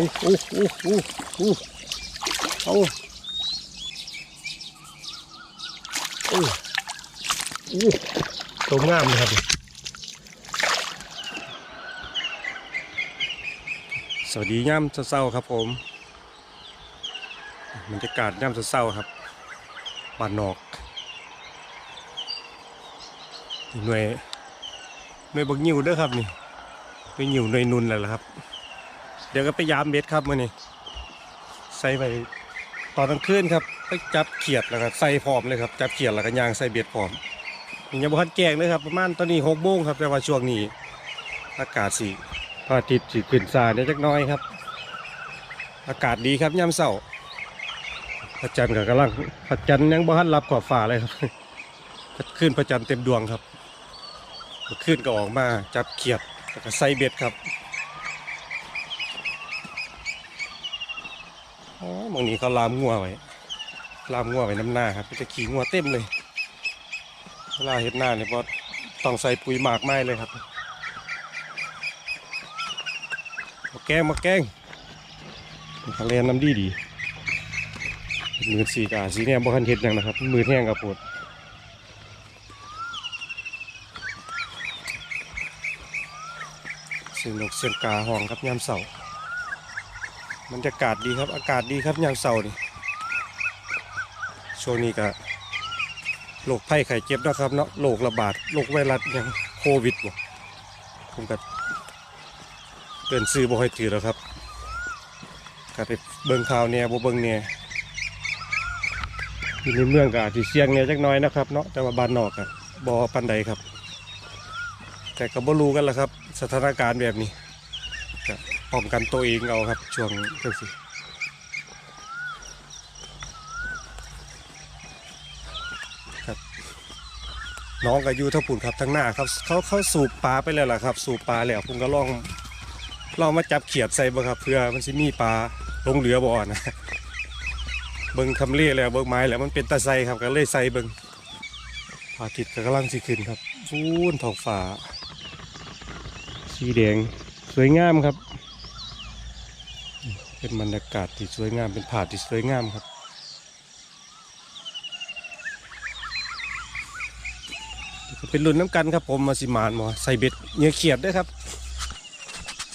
อ้โอ้โอ้โอ้โอ้เอาโอ้โอ้ตัวงามเลยครับ สวัสดีย่ำเศร้าๆครับผมบรรยากาศย่ำเศร้าครับบ้านนอกหน่วยหน่วยบักยิวเด้อครับนี่หน่วยยิวหน่วยนุนแหละล่ะครับ เดี๋ยวก็ไปยามเบ็ดครับมื่อนี้ใส่ไปตอนกลางคืนครับไปจับเขียดแล้วก็ใส่พร้อมเลยครับจับเขียดแล้วก็ยางใส่เบ็ดพร้อมยังบ่ทันแกงเลยครับประมาณตอนนี้หกโมงครับแต่ว่าช่วงนี้อากาศสีพระอาทิตย์สีขึ้นซาเนี่ยจักน้อยครับ อากาศดีครับยามเช้าพระจันทร์ก็กำลังพระจันทร์ยังบ่ทันรับขอบฟ้าเลยครับขึ้นพระจันทร์เต็มดวงครับขึ้นก็ออกมาจับเขียดแล้วก็ใส่เบ็ดครับ อ๋อบางนี้เขาลามงัวไว้ลามงัวไว้น้ำหน้าครับจะขี่งัวเต็มเลยเวลาเห็ดหน้าเนี่ยพอต้องใส่ปุ๋ยหมากไม้เลยครับมาแกงมาแกงทะเลน้ำดีดีมือสีกาสีเนี่ยบ่คันเห็ดหยังนะครับ มือแห้งกับปวดเสียงนกเสียงกาห้องครับยามเสาร์ บรรยากาศดีครับ อากาศดีครับยามเสาร์นี่ช่วงนี้ก็โรคไข้ไข้เจ็บนะครับเนาะโรคระบาดโรคไวรัสอย่างโควิดบ่ผมก็เตือนซื้อบ่ค่อยถือแล้วครับก็ไปเบิ่งข่าวเนี่ยบ่เบิ่งเนี่ยอยู่ในเมืองก็อาจสิเสี่ยงเนี่ยจักน้อยนะครับเนาะแต่ว่าบ้านนอกก็บ่ปานใดครับ แต่ก็บ่รู้กันละครับ สถานการณ์แบบนี้ป้องกันตัวเองเอาครับ ช่วงจังสิครับน้องกับยูทั้งปุ่นครับทั้งหน้าครับเขาเขาสูบปลาไปแล้วล่ะครับ สูบปลาแล้วผมก็ลองลองมาจับเขียดใส่บ่ครับ เพื่อมันสิมีปลาลงเหลือบ่อนะเบิ่งคำเล่แล้วเบิ่งไม้แล้วมันเป็นตาไซครับก็เลยใส่เบิ่งพระอาทิตย์ก็กำลังสิขึ้นครับฟูนทองฟ้าสีแดงสวยงามครับ เป็นบรรยากาศที่สวยงามเป็นผาดที่สวยงามครับเป็นรุ่นน้ำกันครับผมมาสิมานมอใส่เบ็ดเนื้อเขียดด้วยครับ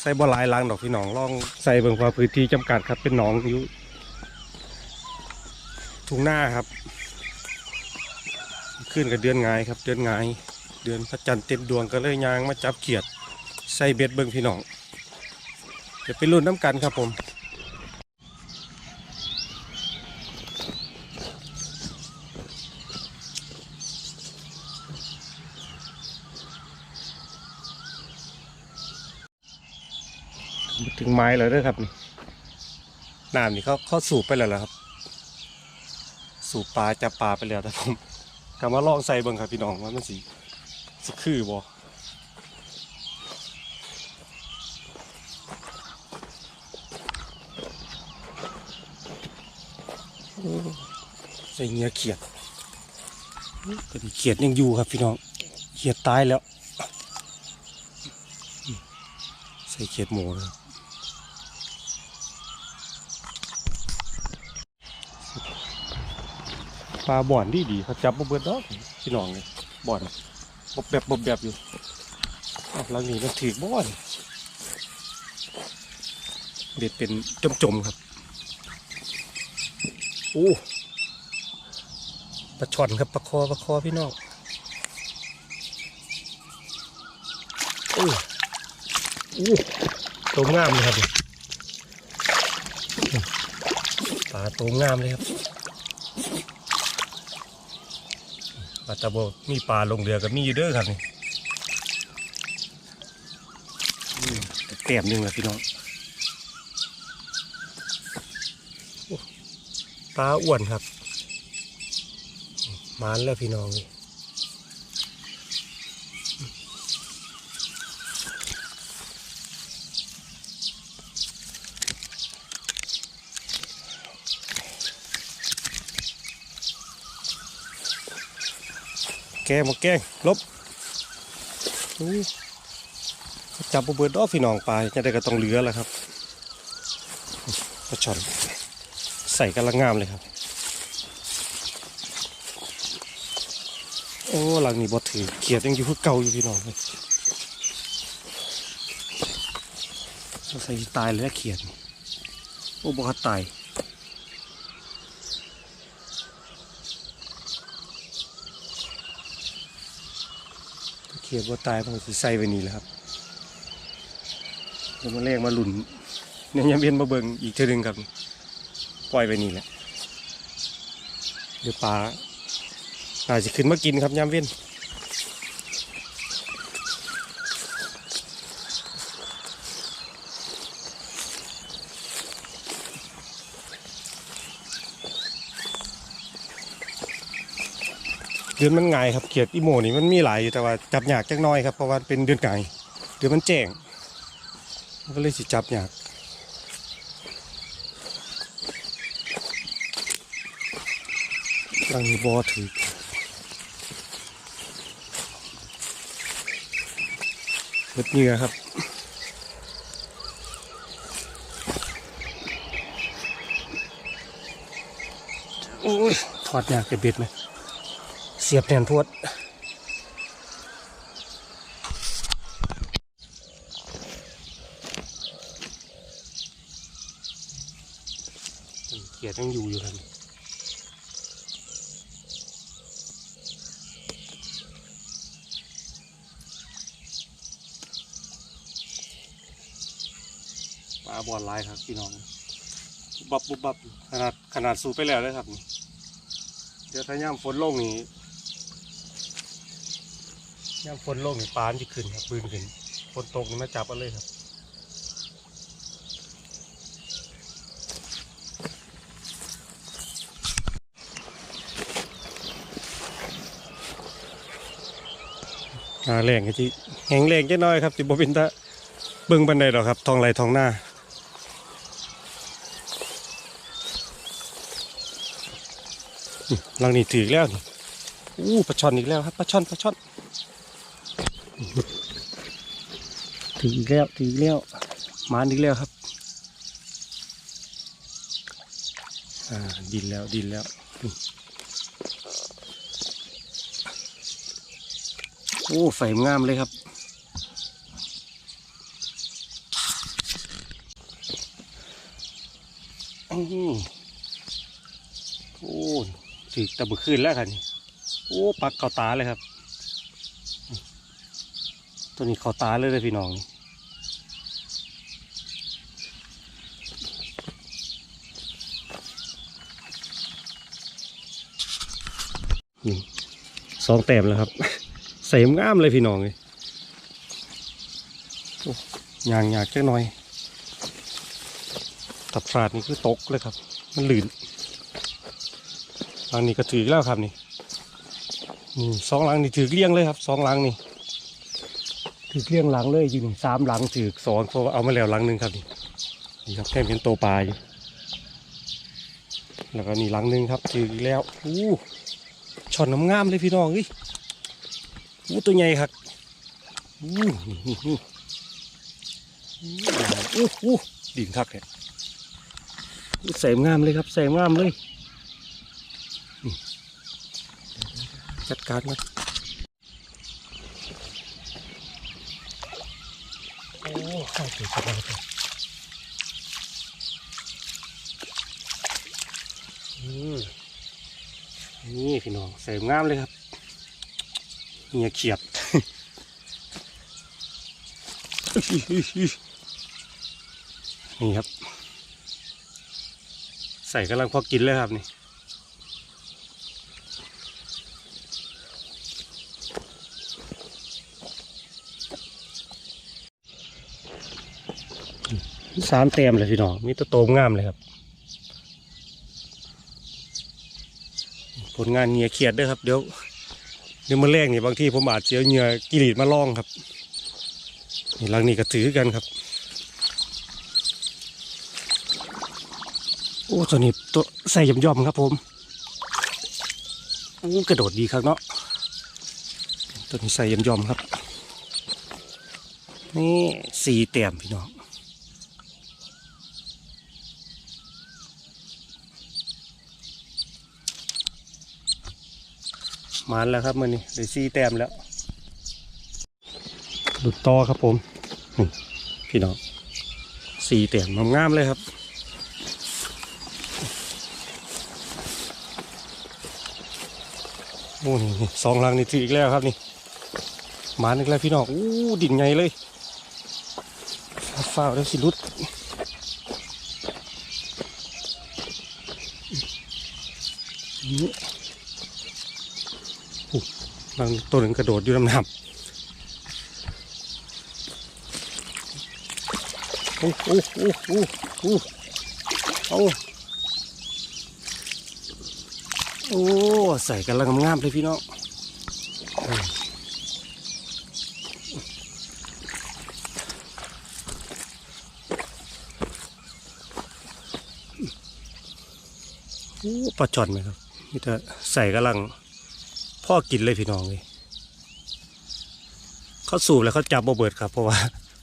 ใส่บ่หลายลังดอกพี่น้องลองใส่เบิ่งว่าพื้นที่จำกัดครับ เป็นหนองอยู่ทุ่งหน้าครับ ขึ้นกับเดือนงายครับ เดือนงาย เดือนพระจันทร์เต็มดวงก็เลยยางมาจับเขียด ใส่เบ็ดเบิ่งพี่น้องเดี๋ยวไปรุ่นน้ำกันครับผม ถึงไม้แล้วด้อครับนี่น้ำนี่เขาเขาสูบไปแล้วเหรอครับ สูบปลาจับปลาไปแล้วแต่ผมกำมาลองใส่เบิ่งครับพี่น้องว่ามันสิสิคือบ่ใส่เงี้ยเขียดก็มีเขียดยังอยู่ครับพี่น้องเขียดตายแล้ว ใส่เขียดหมูเลย ปลาบ่อนดีดีเขาจับมาเบิดดอกพี่น้องเลยบ่อนบบแบบบบแบบอยู่อ้าวหลังนี้มันถือบ่อนเด็ดเป็นจมๆครับโอ้ปลาช่อนครับปลาคอปลาคอพี่น้องโอ้อู้ตัวงามเลยครับปลาตัวงามเลยครับ ปลาตะโบมีปลาลงเรือกับมีอยู่เด้อครับนี่อืมแต้มหนึ่งเลยพี่น้องโอ้ปลาอ้วนครับมานแล้วพี่น้องนี่ แกงมาแกงลบจับบ่เบิดดอกพี่น้องไปจะได้ก็ต้องเหลือแหละครับปลาช่อนใส่กำลังงามเลยครับ โอ้หลังนี้บ่ถือเขียดยังอยู่คือเก่าอยู่พี่น้องเลยใส่ตายเลยนะเขียดนี่โอ้บ่คัดตาย เขียดว่าตายมันคือใส่ไปนี่แหละครับเดี๋ยวมาแรกมาหลุนเนี่ยยังเวียนมาเบิงอีกเท่านึงครับ ปล่อยไปนี่แหละเดี๋ยวปลาอาจจะขึ้นมากินครับยามเวียน เดือนมันง่ายครับเขียดอีโมนี่มันมีหลายอยู่แต่ว่าจับยากจักน้อยครับเพราะว่าเป็นเดือนไก่เดือนมันแจ้งก็เลยสิจับยากรังบอถือเบ็ดเหงื่อครับโอ้ยถอดยากกับเบ็ดไหม เสียบแน่นพวดเขียดยังอยู่อยู่ครับปลาบอลลายครับพี่น้องบุบบับบุบบับขนาดขนาดสูบไปแล้วเลยครับ เดี๋ยวถ้าย่ำฝนลงนี่ ย่ำฝนลงปลามันจะขึ้นครับปืนขึ้นฝนตกนี่มาจับเอาเลยครับหาแรงก็จีแหงแรงจะน้อยครับจิบเป็นตะเบิ่งบันไดหรอกครับ ทองไหลทองหน้าหลังนี้ถืออีกแล้วนี่อู้ปลาช่อนอีกแล้วครับปลาช่อนปลาช่อน ถึงอีกแล้วถึงอีกแล้วมาอีกแล้วครับอ่าดินแล้วดินแล้วโอ้ไฟงามเลยครับอื้อหือโอ้ถึกตะบุขึ้นแล้วครับนี่โอ้ปักเข่าตาเลยครับ ตัวนี้เขาตาเลยเลยพี่น้องนี่ สองแต้มแล้วครับ ใส่งามเลยพี่น้องเลยอ้ยางยากแค่น้อยตับฟาดนี่คือตกเลยครับ มันหลื่นลังนี้ก็ถือแล้วครับนี่นี่สองหลังนี่ถือเลี้ยงเลยครับสองหลังนี่ถือเรียงหลังเลยอยู่นี่สามหลังถือสองเพราะเอามาแล้วหลังหนึ่งครับนี่นี่ครับแค่เป็นโตวปลาอยู่แล้วก็นี่หลังหนึ่งครับถือแล้วอู้ ช่อนงามเลยพี่น้องเอ้ยอู้ตัวใหญ่ครับอู้นี่นี่อู้อู้ดิ่งครับเนี่ยอู้แสมงามเลยครับแสมงามเลยจัดการมันโอ้ข้าถึงกระดาษเลยอืม นี่พี่น้องเสริมงามเลยครับเงียเขียดนี่ครับ ใส่กำลังพอกินเลยครับนี่สามเต็มเลยพี่น้องมีตัวโตมงามเลยครับ ผลงานเงียเขียดด้วยครับ เดี๋ยวเดี๋ยวมาแรกนี่บางที่ผมอาจจะเอเหงื่อกิริดมาล่องครับนี่ลังนี้ก็ถือกันครับ โอ้ตัวนี้ตัวใส่ย่อมๆครับผมโอ้กระโดดดีครับเนาะตัวนี้ใส่ย่อมๆครับ นี่สี่เต็มพี่น้อง มานแล้วครับมื่อนี้ได้ซีแต้มแล้วดุดต่อครับผมนี่พี่น้องสีแต้มงามๆเลยครับโอ้นี่สองลังนี่ถืออีกแล้วครับนี่หมาอีกแล้วพี่น้องอู้ดินใหญ่เลยฟ้าวๆแล้วสิรุดนี่ อ้ลังตัวหนึ่งกระโดดอยู่น้ำน้ำโอ้โอ้โอ้โอ้โอ้โอ้โอ้ใส่กันลังงามเลยพี่น้องโอ้ปลาช่อนไหมครับนี่จะใส่กำลัง พ่อกินเลยพี่น้องเลยเขาสูบแล้วเขาจับบ่เบิดครับเพราะว่า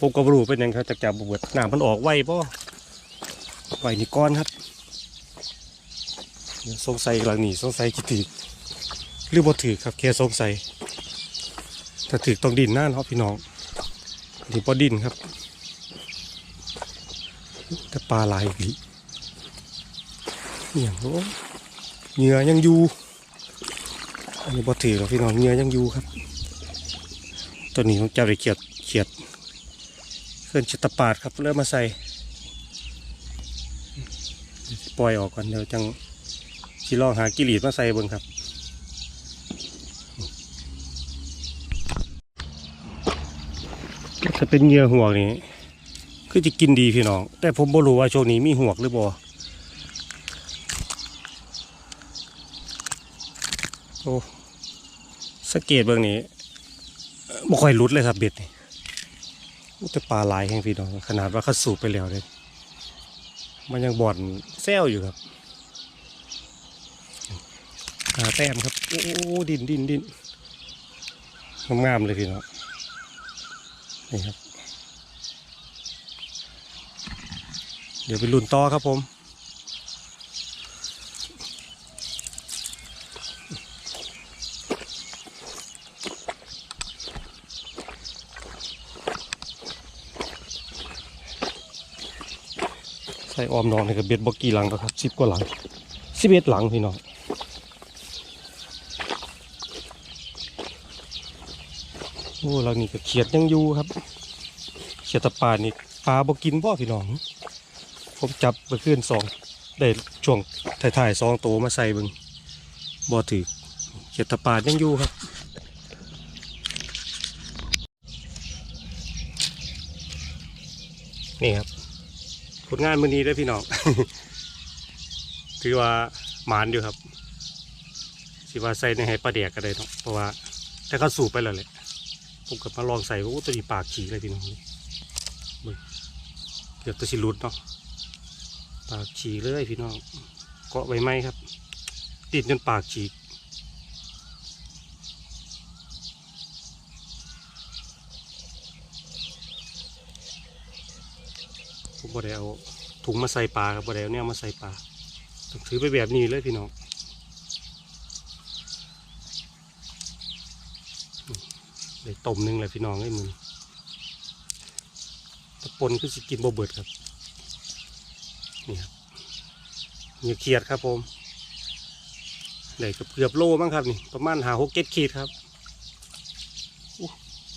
ผมก็รู้เป็นยังเขาจะจับบ่เบิดน้ำมันออกไวป่ไวนี่ก้อนครับสงสัยกำลังหนีสงสัยคิดถือหรือบ่ถือครับแค่สงสัยถ้าถือต้องดินหน้าเนาะพี่น้องนี่บ่ดินครับแต่ปลาหลายอีกทีเหี่ยงโอ้เหงื่อยังอยู่ อันนี้บ่ถือหรอกพี่น้องเหงื่อยังอยู่ครับ ตัวนี้ผมจับได้เขียดเขียดเคลื่อนชิตปาดครับเริ่มมาใส่ปล่อยออกก่อนเดี๋ยวจังสิลองหากิริดมาใส่บิ่งครับถ้าเป็นเงื่อหัวกนี่คือจะกินดีพี่น้อง แต่ผมบ่รู้ว่าช่วงนี้มีหัวกหรือบ่โอ้ สังเกตเบื้องนี้บ่ค่อยหลุดเลยครับเบ็ดนี่โอ้แต่ปลาลายแห่งพี่น้องขนาดว่าเขาสูบไปแล้วเลยมันยังบ่อนแซวอยู่ครับหาแต้มครับ โอ้ดินดินดินงามๆเลยพี่น้องนี่ครับ เดี๋ยวไปลุ่นต่อครับผม ส่ออมน้องนในกับเบ็ดบอกกี่หลังแล้วครับสิบกว่าหลังสิบเอ็ดหลังพี่น้องโอ้หลังนี้ก็เขียดยังอยู่ครับ เขียดตะปานี่ปลาบอกกินบ่อพี่น้อง ผมจับไปขึ้นสองได้ช่วงถ่ายๆสองโตมาใส่บึงบ่ถือเขียดตะปาดยังอยู่ครับนี่ครับ ผลงานมื้อนี้ได้พี่น้อง ถือว่าหมานอยู่ครับ สิว่าใส่ในให้ปลาแดกก็ได้เนาะเพราะว่าแต่เขาสูบไปแล้วแหละผมก็มาลองใส่โอ้ตัวนี้ปากฉีกเลยพี่น้องเบิ่งเกือบตัวสิหลุดเนาะปากฉีกเลยพี่น้องเกาะใบไม้ครับ ติดจนปากฉีก บ่ได้เอาถุงมาใส่ปลาครับบ่ได้เอาเนี่ยมาใส่ปลาต้องถือไปแบบนี้เลยพี่น้องอืมได้ต้มนึงเลยพี่น้องไอ้มือตะปนคือสิกินบ่เบิดครับนี่ครับเหยื่อเขียดครับผมได้เกือบเกือบโลมั้งครับนี่ประมาณหาหกเจ็ดขีดครับ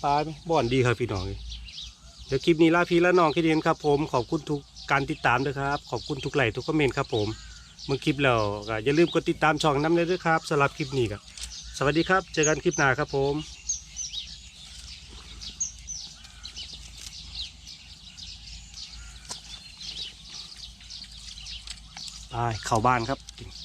ปลาไหมบ่อนดีครับพี่น้องเอ้ย ดี๋ยวคลิปนี้ลาพี่และน้องแค่เดียนครับผมขอบคุณทุกการติดตามด้วยครับ ขอบคุณทุกไลค์ทุกคอมเมนต์ครับผมเมื่อคลิปแล้วก็อย่าลืมกดติดตามช่องน้ำเลยด้วยครับสำหรับคลิปนี้ครับสวัสดีครับเจอกันคลิปหน้าครับผมไปเข้าบ้านครับ